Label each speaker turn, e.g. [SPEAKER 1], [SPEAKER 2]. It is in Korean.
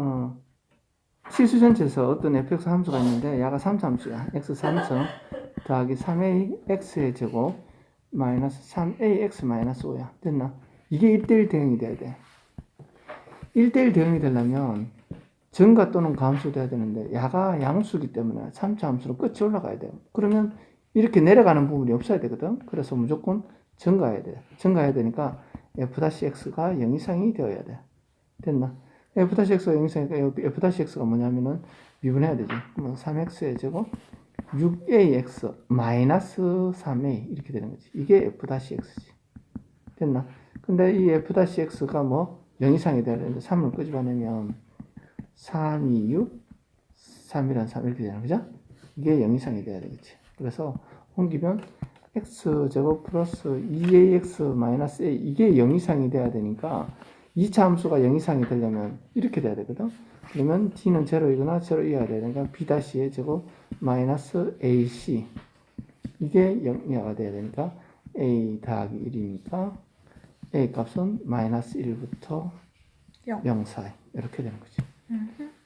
[SPEAKER 1] 어, 치수 전체에서 어떤 fx 함수가 있는데 야가 3차 함수야. x 3乘 더하기 3a x의 제곱 마이너스 3ax 마이너스 5야. 됐나? 이게 1대1 대응이 돼야 돼. 1대1 대응이 되려면 정가 또는 가함수 돼야 되는데 야가 양수기 때문에 3차 함수로 끝이 올라가야 돼요. 그러면 이렇게 내려가는 부분이 없어야 되거든. 그래서 무조건 증가해야 돼. 증가해야 되니까 f-x가 0 이상이 되어야 돼. 됐나? F-x가 0 이상이니까 f-x가 뭐냐면은 미분해야 되지. 그러면 3x의 제곱 6ax 마이너스 3a 이렇게 되는 거지. 이게 f-x지. 됐나? 근데 이 f-x가 뭐 0 이상이 돼야 되는데 3을 끄집어내면 3, 2, 6, 3이란 3 이렇게 되는 거죠? 이게 0 이상이 돼야 되겠지. 그래서 옮기면 x제곱 플러스 2ax 마이너스 a 이게 0 이상이 돼야 되니까 2차 함수가 0 이상이 되려면 이렇게 돼야 되거든. 그러면 t는 0이거나 0 이하가 돼야 되니까 b-의 제곱 마이너스 ac 이게 0 이하가 돼야 되니까 a 더하기 1이니까 a 값은 마이너스 1부터
[SPEAKER 2] 영.
[SPEAKER 1] 0 사이 이렇게 되는 거지.
[SPEAKER 2] 음.